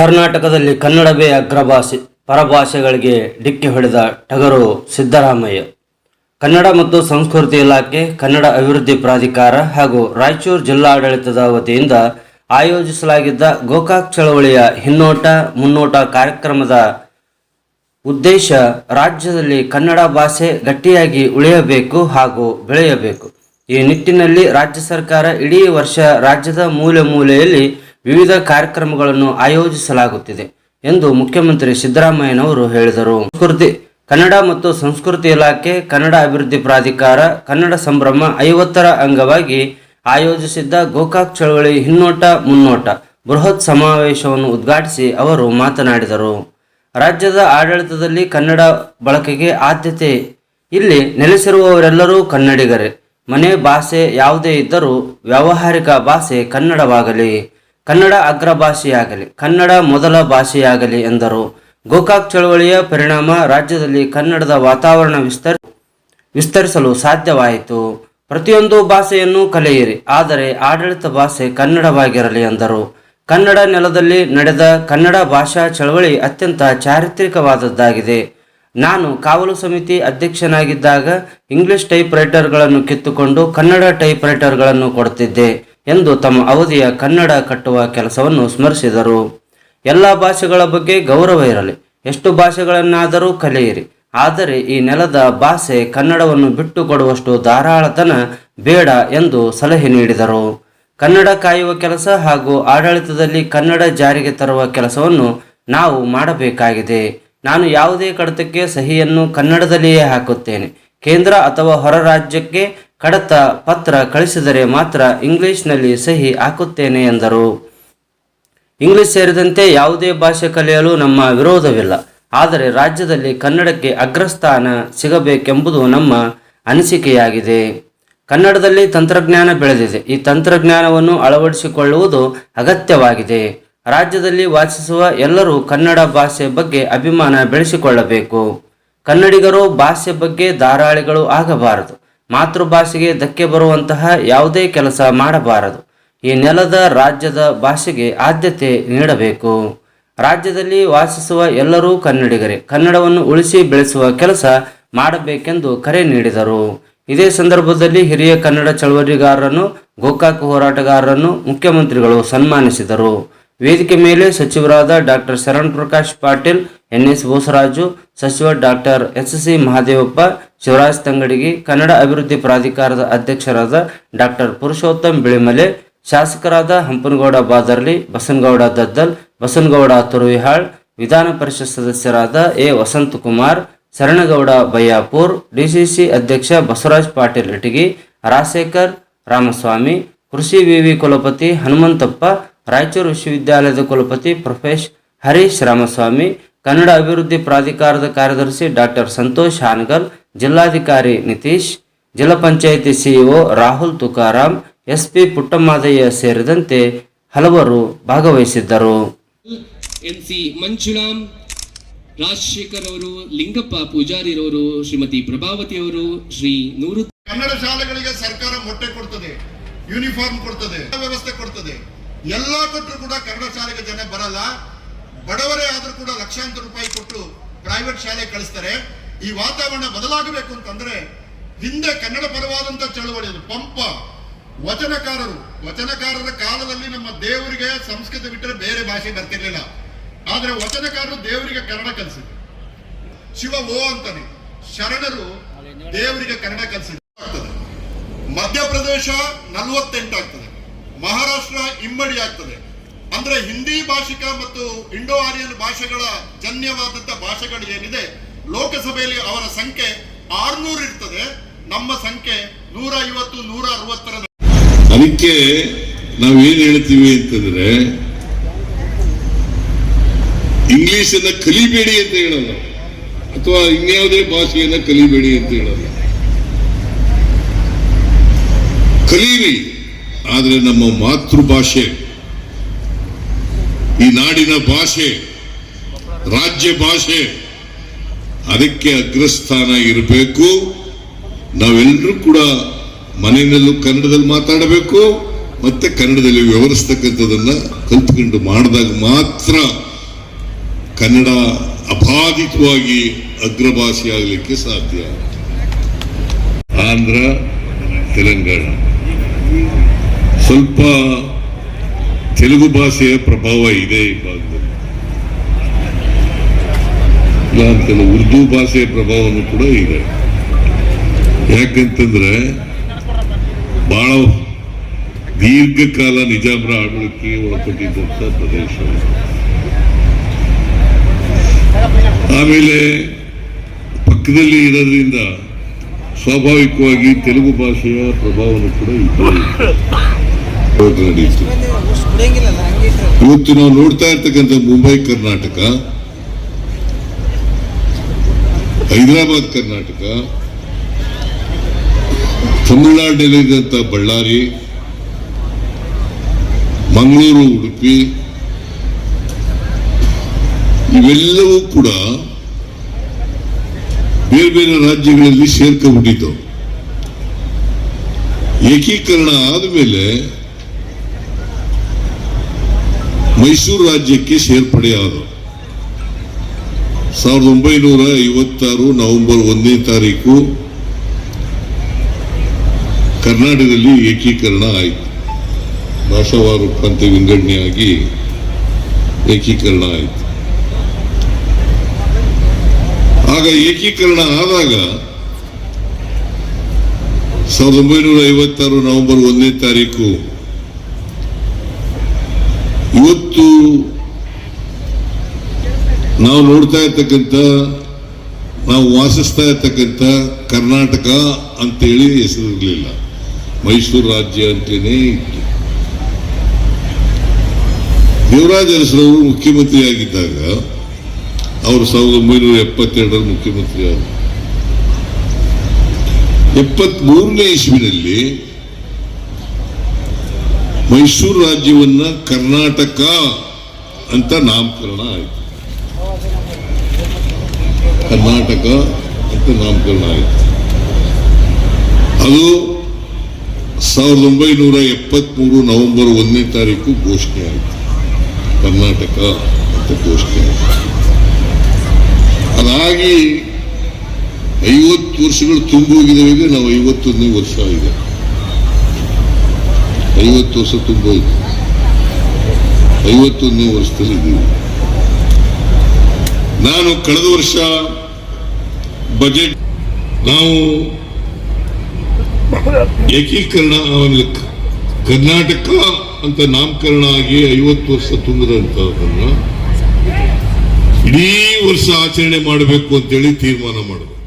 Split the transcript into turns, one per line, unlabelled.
ಕರ್ನಾಟಕದಲ್ಲಿ ಕನ್ನಡವೇ ಅಗ್ರಭಾಷೆ ಪರಭಾಷೆಗಳಿಗೆ ಡಿಕ್ಕಿ ಹೊಡೆದ ಟಗರು ಸಿದ್ದರಾಮಯ್ಯ. ಕನ್ನಡ ಮತ್ತು ಸಂಸ್ಕೃತಿ ಇಲಾಖೆ, ಕನ್ನಡ ಅಭಿವೃದ್ಧಿ ಪ್ರಾಧಿಕಾರ ಹಾಗೂ ರಾಯಚೂರು ಜಿಲ್ಲಾಡಳಿತದ ವತಿಯಿಂದ ಆಯೋಜಿಸಲಾಗಿದ್ದ ಗೋಕಾಕ್ ಚಳವಳಿಯ ಹಿನ್ನೋಟ, ಮುನ್ನೋಟ ಕಾರ್ಯಕ್ರಮದ ಉದ್ದೇಶ ರಾಜ್ಯದಲ್ಲಿ ಕನ್ನಡ ಭಾಷೆ ಗಟ್ಟಿಯಾಗಿ ಉಳಿಯಬೇಕು ಹಾಗೂ ಬೆಳೆಯಬೇಕು. ಈ ನಿಟ್ಟಿನಲ್ಲಿ ರಾಜ್ಯ ಸರ್ಕಾರ ಇಡೀ ವರ್ಷ ರಾಜ್ಯದ ಮೂಲೆ ಮೂಲೆಯಲ್ಲಿ ವಿವಿಧ ಕಾರ್ಯಕ್ರಮಗಳನ್ನು ಆಯೋಜಿಸಲಾಗುತ್ತಿದೆ ಎಂದು ಮುಖ್ಯಮಂತ್ರಿ ಸಿದ್ದರಾಮಯ್ಯನವರು ಹೇಳಿದರು. ಸಂಸ್ಕೃತಿ, ಕನ್ನಡ ಮತ್ತು ಸಂಸ್ಕೃತಿ ಇಲಾಖೆ, ಕನ್ನಡ ಅಭಿವೃದ್ಧಿ ಪ್ರಾಧಿಕಾರ, ಕನ್ನಡ ಸಂಭ್ರಮ ಐವತ್ತರ ಅಂಗವಾಗಿ ಆಯೋಜಿಸಿದ್ದ ಗೋಕಾಕ್ ಚಳವಳಿ ಹಿನ್ನೋಟ ಮುನ್ನೋಟ ಬೃಹತ್ ಸಮಾವೇಶವನ್ನು ಉದ್ಘಾಟಿಸಿ ಅವರು ಮಾತನಾಡಿದರು. ರಾಜ್ಯದ ಆಡಳಿತದಲ್ಲಿ ಕನ್ನಡ ಬಳಕೆಗೆ ಆದ್ಯತೆ ಇಲ್ಲಿ ನೆಲೆಸಿರುವವರೆಲ್ಲರೂ ಕನ್ನಡಿಗರೇ. ಮನೆ, ಭಾಷೆ ಯಾವುದೇ ಇದ್ದರೂ ವ್ಯಾವಹಾರಿಕ ಭಾಷೆ ಕನ್ನಡವಾಗಲಿ. ಕನ್ನಡ ಅಗ್ರ ಭಾಷೆಯಾಗಲಿ, ಕನ್ನಡ ಮೊದಲ ಭಾಷೆಯಾಗಲಿ ಎಂದರು. ಗೋಕಾಕ್ ಚಳವಳಿಯ ಪರಿಣಾಮ ರಾಜ್ಯದಲ್ಲಿ ಕನ್ನಡದ ವಾತಾವರಣ ವಿಸ್ತರ್, ವಿಸ್ತರಿಸಲು ಸಾಧ್ಯವಾಯಿತು. ಪ್ರತಿಯೊಂದು ಭಾಷೆಯನ್ನು ಕಲಿಯಿರಿ, ಆದರೆ ಆಡಳಿತ ಭಾಷೆ ಕನ್ನಡವಾಗಿರಲಿ ಎಂದರು. ಕನ್ನಡ ನೆಲದಲ್ಲಿ ನಡೆದ ಕನ್ನಡ ಭಾಷಾ ಚಳವಳಿ ಅತ್ಯಂತ ಚಾರಿತ್ರಿಕವಾದದ್ದಾಗಿದೆ. ನಾನು ಕಾವಲು ಸಮಿತಿ ಅಧ್ಯಕ್ಷನಾಗಿದ್ದಾಗ ಇಂಗ್ಲಿಷ್ ಟೈಪ್ ರೈಟರ್ಗಳನ್ನು ಕಿತ್ತುಕೊಂಡು ಕನ್ನಡ ಟೈಪ್ ರೈಟರ್ಗಳನ್ನು ಕೊಡುತ್ತಿದ್ದೆ ಎಂದು ತಮ್ಮ ಅವಧಿಯ ಕನ್ನಡ ಕಟ್ಟುವ ಕೆಲಸವನ್ನು ಸ್ಮರಿಸಿದರು. ಎಲ್ಲ ಭಾಷೆಗಳ ಬಗ್ಗೆ ಗೌರವ ಇರಲಿ. ಎಷ್ಟು ಭಾಷೆಗಳನ್ನಾದರೂ ಕಲಿಯಿರಿ. ಆದರೆ ಈ ನೆಲದ ಭಾಷೆ ಕನ್ನಡವನ್ನು ಬಿಟ್ಟು ಕೊಡುವಷ್ಟು ಧಾರಾಳತನ ಬೇಡ ಎಂದು ಸಲಹೆ ನೀಡಿದರು. ಕನ್ನಡ ಕಾಯುವ ಕೆಲಸ ಹಾಗೂ ಆಡಳಿತದಲ್ಲಿ ಕನ್ನಡ ಜಾರಿಗೆ ತರುವ ಕೆಲಸವನ್ನು ನಾವು ಮಾಡಬೇಕಾಗಿದೆ. ನಾನು ಯಾವುದೇ ಕಡತಕ್ಕೆ ಸಹಿಯನ್ನು ಕನ್ನಡದಲ್ಲಿಯೇ ಹಾಕುತ್ತೇನೆ. ಕೇಂದ್ರ ಅಥವಾ ಹೊರ ರಾಜ್ಯಕ್ಕೆ ಕಡತ ಪತ್ರ ಕಳಿಸಿದರೆ ಮಾತ್ರ ಇಂಗ್ಲಿಷ್ನಲ್ಲಿ ಸಹಿ ಹಾಕುತ್ತೇನೆ ಎಂದರು. ಇಂಗ್ಲಿಷ್ ಸೇರಿದಂತೆ ಯಾವುದೇ ಭಾಷೆ ಕಲಿಯಲು ನಮ್ಮ ವಿರೋಧವಿಲ್ಲ. ಆದರೆ ರಾಜ್ಯದಲ್ಲಿ ಕನ್ನಡಕ್ಕೆ ಅಗ್ರಸ್ಥಾನ ಸಿಗಬೇಕೆಂಬುದು ನಮ್ಮ ಅನಿಸಿಕೆಯಾಗಿದೆ. ಕನ್ನಡದಲ್ಲಿ ತಂತ್ರಜ್ಞಾನ ಬೆಳೆದಿದೆ. ಈ ತಂತ್ರಜ್ಞಾನವನ್ನು ಅಳವಡಿಸಿಕೊಳ್ಳುವುದು ಅಗತ್ಯವಾಗಿದೆ. ರಾಜ್ಯದಲ್ಲಿ ವಾಸಿಸುವ ಎಲ್ಲರೂ ಕನ್ನಡ ಭಾಷೆ ಬಗ್ಗೆ ಅಭಿಮಾನ ಬೆಳೆಸಿಕೊಳ್ಳಬೇಕು. ಕನ್ನಡಿಗರು ಭಾಷೆ ಬಗ್ಗೆ ಧಾರಾಳಿಗಳು ಆಗಬಾರದು. ಮಾತೃಭಾಷೆಗೆ ಧಕ್ಕೆ ಬರುವಂತಹ ಯಾವುದೇ ಕೆಲಸ ಮಾಡಬಾರದು. ಈ ನೆಲದ ರಾಜ್ಯದ ಭಾಷೆಗೆ ಆದ್ಯತೆ ನೀಡಬೇಕು. ರಾಜ್ಯದಲ್ಲಿ ವಾಸಿಸುವ ಎಲ್ಲರೂ ಕನ್ನಡಿಗರೇ. ಕನ್ನಡವನ್ನು ಉಳಿಸಿ ಬೆಳೆಸುವ ಕೆಲಸ ಮಾಡಬೇಕೆಂದು ಕರೆ ನೀಡಿದರು. ಇದೇ ಸಂದರ್ಭದಲ್ಲಿ ಹಿರಿಯ ಕನ್ನಡ ಚಳವಳಿಗಾರರನ್ನು, ಗೋಕಾಕ್ ಹೋರಾಟಗಾರರನ್ನು ಮುಖ್ಯಮಂತ್ರಿಗಳು ಸನ್ಮಾನಿಸಿದರು. ವೇದಿಕೆ ಮೇಲೆ ಸಚಿವರಾದ doctor Sharan Prakash Patil N S Bosaraju, ಸಚಿವ doctor S C Mahadevappa, Shivaraj Tangadagi, Kannada ಅಭಿವೃದ್ಧಿ ಪ್ರಾಧಿಕಾರದ ಅಧ್ಯಕ್ಷರಾದ ಡಾಕ್ಟರ್ ಪುರುಷೋತ್ತಮ್ ಬಿಳಿಮಲೆ, ಶಾಸಕರಾದ ಹಂಪನಗೌಡ ಬಾದರ್ಲಿ, ಬಸನಗೌಡ ದದ್ದಲ್, ಬಸನಗೌಡ ತುರುವಿಹಾಳ್, ವಿಧಾನ ಪರಿಷತ್ ಸದಸ್ಯರಾದ ಎ ವಸಂತಕುಮಾರ್ ಶರಣಗೌಡ ಬಯ್ಯಾಪುರ್ ಡಿಸಿಸಿ ಅಧ್ಯಕ್ಷ ಬಸವರಾಜ್ ಪಾಟೀಲ್ ಇಟಗಿ ರಾಜಶೇಖರ್ ರಾಮಸ್ವಾಮಿ, ಕೃಷಿ ವಿವಿ ಕುಲಪತಿ ಹನುಮಂತಪ್ಪ ರಾಯಚೂರು ವಿಶ್ವವಿದ್ಯಾಲಯದ ಕುಲಪತಿ ಪ್ರೊಫೆಸ್ ಹರೀಶ್ ರಾಮಸ್ವಾಮಿ ಕನ್ನಡ ಅಭಿವೃದ್ಧಿ ಪ್ರಾಧಿಕಾರದ ಕಾರ್ಯದರ್ಶಿ ಡಾಕ್ಟರ್ ಸಂತೋಷ್ ಹಾನಗಲ್ ಜಿಲ್ಲಾಧಿಕಾರಿ ನಿತೀಶ್ ಜಿಲ್ಲಾ ಪಂಚಾಯಿತಿ ಸಿಇಒ ರಾಹುಲ್ ತುಕಾರಾಂ ಎಸ್ಪಿ ಪುಟ್ಟಮಾದಯ್ಯ ಸೇರಿದಂತೆ ಹಲವರು ಭಾಗವಹಿಸಿದ್ದರು.
ಎನ್ ಸಿ ಮಂಜುಳಾಂ ರಾಜಶೇಖರ್ ಅವರು ಲಿಂಗಪ್ಪ ಪೂಜಾರಿ ಪೂಜಾರಿರವರು ಶ್ರೀಮತಿ ಪ್ರಭಾವತಿ ಅವರು ಶ್ರೀ ನೂರು
ಕನ್ನಡ ಶಾಲೆಗಳಿಗೆ ಸರ್ಕಾರ ಮೊಟ್ಟೆ ಕೊಡ್ತದೆ ಯೂನಿಫಾರ್ಮ್ ಕೊಡ್ತದೆ ವ್ಯವಸ್ಥೆ ಕೊಡ್ತದೆ. ಎಲ್ಲ ಕೊಟ್ಟರು ಕೂಡ ಕನ್ನಡ ಶಾಲೆಗೆ ಜನ ಬರಲ್ಲ. ಬಡವರೇ ಆದರೂ ಕೂಡ ಲಕ್ಷಾಂತರ ರೂಪಾಯಿ ಕೊಟ್ಟು ಪ್ರೈವೇಟ್ ಶಾಲೆ ಕಳಿಸ್ತಾರೆ. ಈ ವಾತಾವರಣ ಬದಲಾಗಬೇಕು ಅಂತಂದ್ರೆ ಹಿಂದೆ ಕನ್ನಡ ಪರವಾದಂತ ಚಳವಳಿ ಅದು. ಪಂಪ. ವಚನಕಾರರು. ವಚನಕಾರರ ಕಾಲದಲ್ಲಿ ನಮ್ಮ ದೇವರಿಗೆ ಸಂಸ್ಕೃತ ಬಿಟ್ಟರೆ ಬೇರೆ ಭಾಷೆ ಬರ್ತಿರ್ಲಿಲ್ಲ. ಆದ್ರೆ ವಚನಕಾರರು ದೇವರಿಗೆ ಕನ್ನಡ ಕಲಿಸಿದ್ರು. ಶಿವ ಓ ಅಂತಾನೆ. ಶರಣರು ದೇವರಿಗೆ ಕನ್ನಡ ಕಲಿಸಿದ್ರು. ಮಧ್ಯಪ್ರದೇಶ ನಲ್ವತ್ತೆಂಟು ಆಗ್ತದೆ. ಮಹಾರಾಷ್ಟ್ರ ಇಮ್ಮಡಿ ಆಗ್ತದೆ. ಅಂದ್ರೆ ಹಿಂದಿ ಭಾಷಿಕ ಮತ್ತು ಇಂಡೋ ಆರ್ಯನ್ ಭಾಷೆಗಳ ಜನ್ಯವಾದಂತ ಭಾಷೆಗಳು ಏನಿದೆ, ಲೋಕಸಭೆಯಲ್ಲಿ ಅವರ ಸಂಖ್ಯೆ ಆರ್ನೂರು ಇರ್ತದೆ. ನಮ್ಮ ಸಂಖ್ಯೆ ನೂರ ಐವತ್ತು ನೂರ ಅರವತ್ತರ
ಅದಕ್ಕೆ ನಾವೇನ್ ಹೇಳ್ತೀವಿ ಅಂತಂದ್ರೆ ಇಂಗ್ಲಿಷ್ ಅನ್ನ ಕಲಿಬೇಡಿ ಅಂತ ಹೇಳಲ್ಲ. ಅಥವಾ ಇನ್ಯಾವುದೇ ಭಾಷೆಯನ್ನ ಕಲಿಬೇಡಿ ಅಂತ ಹೇಳಲ್ಲ. ಕಲೀರಿ. ಆದ್ರೆ ನಮ್ಮ ಮಾತೃಭಾಷೆ, ಈ ನಾಡಿನ ಭಾಷೆ, ರಾಜ್ಯ ಭಾಷೆ, ಅದಕ್ಕೆ ಅಗ್ರಸ್ಥಾನ ಇರಬೇಕು. ನಾವೆಲ್ಲರೂ ಕೂಡ ಮನೆಯಲ್ಲೂ ಕನ್ನಡದಲ್ಲಿ ಮಾತಾಡಬೇಕು, ಮತ್ತೆ ಕನ್ನಡದಲ್ಲಿ ವ್ಯವಹರಿಸ್ತಕ್ಕಂಥದ್ದನ್ನ ಕಲ್ತ್ಕೊಂಡು ಮಾಡಿದಾಗ ಮಾತ್ರ ಕನ್ನಡ ಅಬಾಧಿತವಾಗಿ ಅಗ್ರಭಾಷೆ ಆಗಲಿಕ್ಕೆ ಸಾಧ್ಯ. ಆಂಧ್ರ, ತೆಲಂಗಾಣ. ಸ್ವಲ್ಪ ತೆಲುಗು ಭಾಷೆಯ ಪ್ರಭಾವ ಇದೆ ಈ ಭಾಗದಲ್ಲಿ ಉರ್ದು ಭಾಷೆಯ ಪ್ರಭಾವನೂ ಕೂಡ ಇದೆ. ಯಾಕಂತಂದ್ರೆ ಬಹಳ ದೀರ್ಘಕಾಲ ನಿಜಾಮರ ಆಡಳಿತಕ್ಕೆ ಒಳಪಟ್ಟಿದ್ದಂಥ ಪ್ರದೇಶ. ಆಮೇಲೆ ಪಕ್ಕದಲ್ಲಿ ಇರೋದ್ರಿಂದ ಸ್ವಾಭಾವಿಕವಾಗಿ ತೆಲುಗು ಭಾಷೆಯ ಪ್ರಭಾವನೂ ಕೂಡ ಇದ್ದೇ ಇತ್ತು. ಇವತ್ತು ನಾವು ನೋಡ್ತಾ ಇರ್ತಕ್ಕಂಥ ಮುಂಬೈ, ಕರ್ನಾಟಕ. ಹೈದರಾಬಾದ್, ಕರ್ನಾಟಕ. ತಮಿಳುನಾಡಿನಲ್ಲಿದ್ದಂಥ ಬಳ್ಳಾರಿ. ಮಂಗಳೂರು, ಉಡುಪಿ. ಇವೆಲ್ಲವೂ ಕೂಡ ಬೇರೆ ಬೇರೆ ರಾಜ್ಯಗಳಲ್ಲಿ ಸೇರ್ಕೊಂಡ್ಬಿಟ್ಟಿದ್ದವು. ಏಕೀಕರಣ ಆದಮೇಲೆ ಮೈಸೂರು ರಾಜ್ಯಕ್ಕೆ ಸೇರ್ಪಡೆಯಾದರು ಸಾವಿರದ ಒಂಬೈನೂರ ಐವತ್ತಾರು ನವೆಂಬರ್ ಒಂದನೇ ತಾರೀಕು ಕರ್ನಾಟಕದಲ್ಲಿ ಏಕೀಕರಣ ಆಯಿತು. ಭಾಷಾವಾರು ಪ್ರಾಂತ್ಯ ವಿಂಗಡಣೆಯಾಗಿ ಏಕೀಕರಣ ಆಯಿತು. ಆಗ ಏಕೀಕರಣ ಆದಾಗ ಸಾವಿರದ ಒಂಬೈನೂರ ಐವತ್ತಾರು ನವೆಂಬರ್ ಒಂದನೇ ತಾರೀಕು ಇವತ್ತು ನಾವು ನೋಡ್ತಾ ಇರ್ತಕ್ಕಂಥ, ನಾವು ವಾಸಿಸ್ತಾ ಇರ್ತಕ್ಕಂಥ ಕರ್ನಾಟಕ ಅಂತೇಳಿ ಹೆಸರಿರಲಿಲ್ಲ ಮೈಸೂರು ರಾಜ್ಯ ಅಂತೇನೇ ಇತ್ತು. ದೇವರಾಜ ಅರಸರವರು ಮುಖ್ಯಮಂತ್ರಿ ಆಗಿದ್ದಾಗ, ಅವರು ಸಾವಿರದ ಒಂಬೈನೂರ ಎಪ್ಪತ್ತೆರಡರ ಮುಖ್ಯಮಂತ್ರಿ ಆದರು. ಎಪ್ಪತ್ಮೂರನೇ ಇಸ್ವಿನಲ್ಲಿ ಮೈಸೂರು ರಾಜ್ಯವನ್ನ ಕರ್ನಾಟಕ ಅಂತ ನಾಮಕರಣ ಆಯಿತು. ಕರ್ನಾಟಕ ಅಂತ ನಾಮಕರಣ ಆಯಿತು. ಅದು ಸಾವಿರದ ಒಂಬೈನೂರ ಎಪ್ಪತ್ಮೂರು ನವೆಂಬರ್ ಒಂದನೇ ತಾರೀಕು ಘೋಷಣೆ ಆಯಿತು. ಕರ್ನಾಟಕ ಅಂತ ಘೋಷಣೆ ಆಯಿತು. ಅದಾಗಿ ಐವತ್ತು ವರ್ಷಗಳು ತುಂಬಿ ಹೋಗಿದ್ದಾವೆ ಈಗ ನಾವು ಐವತ್ತೊಂದನೇ ವರ್ಷ ಇದೆ ಐವತ್ತು ವರ್ಷ ತುಂಬೋಯ್ತು ಐವತ್ತೊಂದನೇ ವರ್ಷದಲ್ಲಿ ಇದ್ದೀವಿ ನಾನು ಕಳೆದ ವರ್ಷ ಬಜೆಟ್ ನಾವು ಏಕೀಕರಣ ಕರ್ನಾಟಕ ಅಂತ ನಾಮಕರಣ ಆಗಿ ಐವತ್ತು ವರ್ಷ ತುಂಬಿದಂಥದನ್ನ ಇಡೀ ವರ್ಷ ಆಚರಣೆ ಮಾಡಬೇಕು ಅಂತೇಳಿ ತೀರ್ಮಾನ ಮಾಡಿದ್ರು